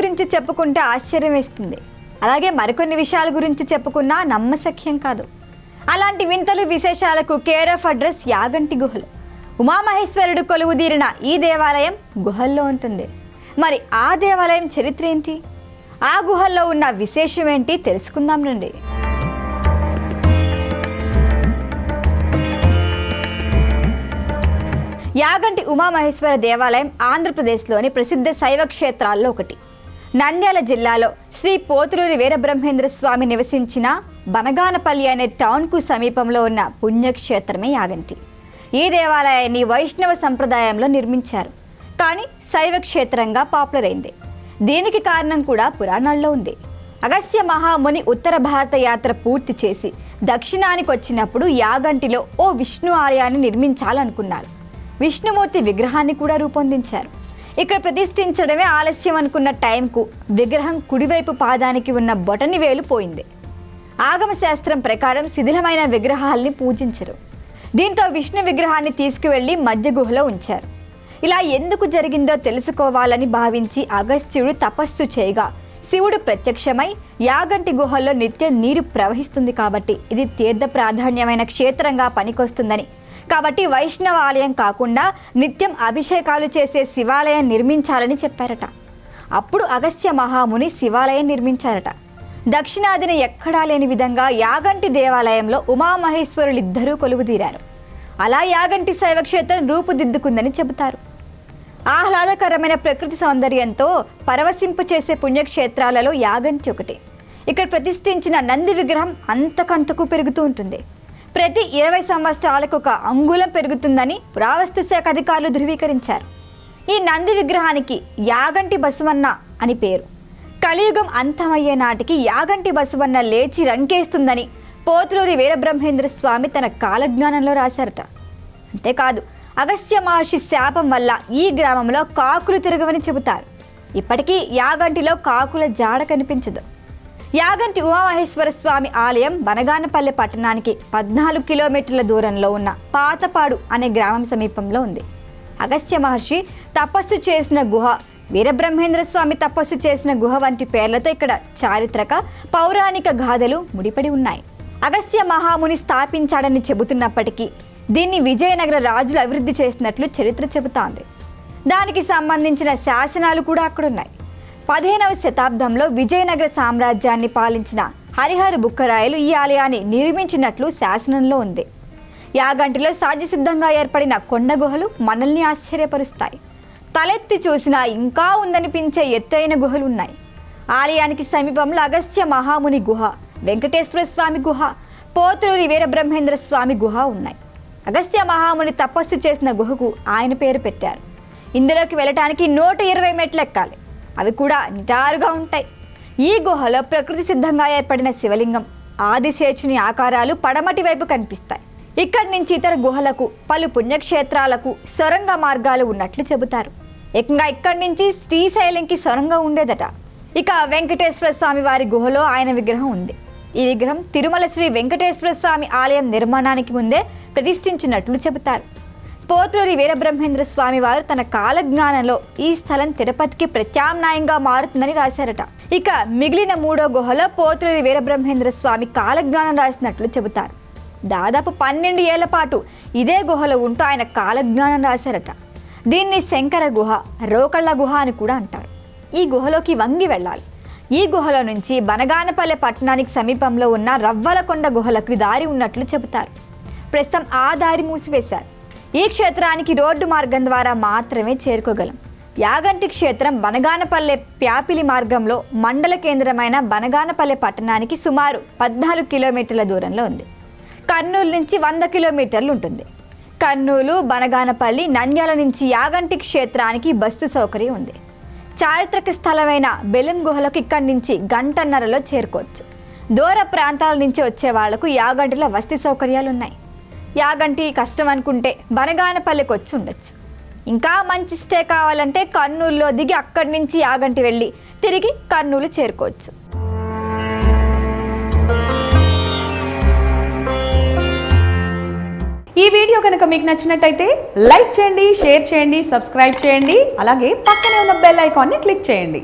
గురించి చెప్పుకుంటే ఆశ్చర్యం వేస్తుంది అలాగే మరికొన్ని విషయాల గురించి చెప్పుకున్నా నమ్మసఖ్యం కాదు. అలాంటి వింతలు విశేషాలకు కేర్ ఆఫ్ అడ్రస్ యాగంటి గుహలు. ఉమామహేశ్వరుడు కొలువుదీరిన ఈ దేవాలయం గుహల్లో ఉంటుంది. మరి ఆ దేవాలయం చరిత్ర ఏంటి? ఆ గుహల్లో ఉన్న విశేషం ఏంటి తెలుసుకుందాం రండి. యాగంటి ఉమామహేశ్వర దేవాలయం ఆంధ్రప్రదేశ్లోని ప్రసిద్ధ శైవ క్షేత్రాల్లో ఒకటి. నంద్యాల జిల్లాలో శ్రీ పోతులూరి వీరబ్రహ్మేంద్ర స్వామి నివసించిన బనగానపల్లి అనే టౌన్కు సమీపంలో ఉన్న పుణ్యక్షేత్రమే యాగంటి. ఈ దేవాలయాన్ని వైష్ణవ సంప్రదాయంలో నిర్మించారు. కానీ శైవ క్షేత్రంగా పాపులర్ అయింది దీనికి కారణం కూడా పురాణాల్లో ఉంది. అగస్త్య మహాముని ఉత్తర భారత యాత్ర పూర్తి చేసి దక్షిణానికి వచ్చినప్పుడు యాగంటిలో ఓ విష్ణు ఆలయాన్ని నిర్మించాలనుకున్నారు. విష్ణుమూర్తి విగ్రహాన్ని కూడా రూపొందించారు. ఇక్కడ ప్రతిష్ఠించడమే ఆలస్యం అనుకున్న టైంకు విగ్రహం కుడివైపు పాదానికి ఉన్న బొటని వేలు పోయింది. ఆగమ శాస్త్రం ప్రకారం శిథిలమైన విగ్రహాల్ని పూజించరు. దీంతో విష్ణు విగ్రహాన్ని తీసుకువెళ్ళి మధ్య గుహలో ఉంచారు. ఇలా ఎందుకు జరిగిందో తెలుసుకోవాలని భావించి అగస్త్యుడు తపస్సు చేయగా శివుడు ప్రత్యక్షమై యాగంటి గుహల్లో నిత్యం నీరు ప్రవహిస్తుంది కాబట్టి ఇది తీర్థ ప్రాధాన్యమైన క్షేత్రంగా పనికొస్తుందని కాబట్టి వైష్ణవ ఆలయం కాకుండా నిత్యం అభిషేకాలు చేసే శివాలయం నిర్మించాలని చెప్పారట. అప్పుడు అగస్త్య మహాముని శివాలయం నిర్మించారట. దక్షిణాదిన ఎక్కడా లేని విధంగా యాగంటి దేవాలయంలో ఉమామహేశ్వరులిద్దరూ కొలువుదీరారు. అలా యాగంటి శైవక్షేత్రం రూపుదిద్దుకుందని చెబుతారు. ఆహ్లాదకరమైన ప్రకృతి సౌందర్యంతో పరవశింపు చేసే పుణ్యక్షేత్రాలలో యాగంటి ఒకటి. ఇక్కడ ప్రతిష్ఠించిన నంది విగ్రహం అంతకంతకు పెరుగుతూ ఉంటుంది. ప్రతి ఇరవై సంవత్సరాలకు ఒక అంగుళం పెరుగుతుందని పురావస్తు శాఖ అధికారులు ధృవీకరించారు. ఈ నంది విగ్రహానికి యాగంటి బసవన్న అని పేరు. కలియుగం అంతమయ్యే నాటికి యాగంటి బసవన్న లేచి రంకేస్తుందని పోతులూరి వీరబ్రహ్మేంద్ర స్వామి తన కాలజ్ఞానంలో రాశారట. అంతేకాదు అగస్త్య మహర్షి శాపం వల్ల ఈ గ్రామంలో కాకులు తిరగవని చెబుతారు. ఇప్పటికీ యాగంటిలో కాకుల జాడ కనిపించదు. యాగంటి ఉమామహేశ్వర స్వామి ఆలయం బనగానపల్లె పట్టణానికి పద్నాలుగు కిలోమీటర్ల దూరంలో ఉన్న పాతపాడు అనే గ్రామం సమీపంలో ఉంది. అగస్త్య మహర్షి తపస్సు చేసిన గుహ వీరబ్రహ్మేంద్ర స్వామి తపస్సు చేసిన గుహ వంటి పేర్లతో ఇక్కడ చారిత్రక పౌరాణిక గాథలు ముడిపడి ఉన్నాయి. అగస్త్య మహాముని స్థాపించాడని చెబుతున్నప్పటికీ దీన్ని విజయనగర రాజులు అభివృద్ధి చేసినట్లు చరిత్ర చెబుతోంది. దానికి సంబంధించిన శాసనాలు కూడా అక్కడున్నాయి. పదిహేనవ శతాబ్దంలో విజయనగర సామ్రాజ్యాన్ని పాలించిన హరిహర బుక్కరాయలు ఈ ఆలయాన్ని నిర్మించినట్లు శాసనంలో ఉంది. యాగంటిలో సహజసిద్ధంగా ఏర్పడిన కొండ గుహలు మనల్ని ఆశ్చర్యపరుస్తాయి. తలెత్తి చూసినా ఇంకా ఉందనిపించే ఎత్తైన గుహలు ఉన్నాయి ఆలయానికి సమీపంలో అగస్త్య మహాముని గుహ వెంకటేశ్వర స్వామి గుహ పోతులూరి వీరబ్రహ్మేంద్ర స్వామి గుహ ఉన్నాయి. అగస్త్య మహాముని తపస్సు చేసిన గుహకు ఆయన పేరు పెట్టారు. ఇందులోకి వెళ్ళటానికి నూట ఇరవై మెట్లు ఎక్కాలి అవి కూడా నిటారుగా ఉంటాయి. ఈ గుహలో ప్రకృతి సిద్ధంగా ఏర్పడిన శివలింగం ఆదిశేషుని ఆకారాలు పడమటి వైపు కనిపిస్తాయి. ఇక్కడి నుంచి ఇతర గుహలకు పలు పుణ్యక్షేత్రాలకు సొరంగ మార్గాలు ఉన్నట్లు చెబుతారు. ఏకంగా ఇక్కడి నుంచి శ్రీశైలంకి సొరంగం ఉండేదట. ఇక వెంకటేశ్వర స్వామి వారి గుహలో ఆయన విగ్రహం ఉంది. ఈ విగ్రహం తిరుమల శ్రీ వెంకటేశ్వర స్వామి ఆలయం నిర్మాణానికి ముందే ప్రతిష్ఠించినట్లు చెబుతారు. పోతులూరి వీరబ్రహ్మేంద్ర స్వామి వారు తన కాలజ్ఞానంలో ఈ స్థలం తిరుపతికి ప్రత్యామ్నాయంగా మారుతుందని రాశారట. ఇక మిగిలిన మూడో గుహలో పోతులూరి వీరబ్రహ్మేంద్ర స్వామి కాలజ్ఞానం రాసినట్లు చెబుతారు. దాదాపు పన్నెండు ఏళ్ళ పాటు ఇదే గుహలో ఉంటూ ఆయన కాలజ్ఞానం రాశారట. దీన్ని శంకర గుహ రోకళ్ళ గుహ అని కూడా అంటారు. ఈ గుహలోకి వంగి వెళ్ళాలి. ఈ గుహలో నుంచి బనగానపల్లె పట్టణానికి సమీపంలో ఉన్న రవ్వలకొండ గుహలకు దారి ఉన్నట్లు చెబుతారు. ప్రస్తుతం ఆ దారి మూసివేశారు. ఈ క్షేత్రానికి రోడ్డు మార్గం ద్వారా మాత్రమే చేరుకోగలం. యాగంటి క్షేత్రం బనగానపల్లె ప్యాపిలి మార్గంలో మండల కేంద్రమైన బనగానపల్లె పట్టణానికి సుమారు పద్నాలుగు కిలోమీటర్ల దూరంలో ఉంది. కర్నూలు నుంచి వంద కిలోమీటర్లు ఉంటుంది. కర్నూలు బనగానపల్లి నంద్యాల నుంచి యాగంటి క్షేత్రానికి బస్సు సౌకర్యం ఉంది. చారిత్రక స్థలమైన బెలుం గుహలకు ఇక్కడి నుంచి గంటన్నరలో చేరుకోవచ్చు. దూర ప్రాంతాల నుంచి వచ్చే వాళ్ళకు యాగంటిలో వసతి సౌకర్యాలు ఉన్నాయి. యాగంటి కష్టం అనుకుంటే బనగానపల్లికి వచ్చి ఉండొచ్చు ఇంకా మంచి స్టే కావాలంటే కర్నూలులో దిగి అక్కడి నుంచి యాగంటి వెళ్ళి తిరిగి కర్నూలు చేరుకోవచ్చు. ఈ వీడియో కనుక మీకు నచ్చినట్టయితే లైక్ చేయండి షేర్ చేయండి సబ్స్క్రైబ్ చేయండి అలాగే పక్కనే ఉన్న బెల్ ఐకాన్ని క్లిక్ చేయండి.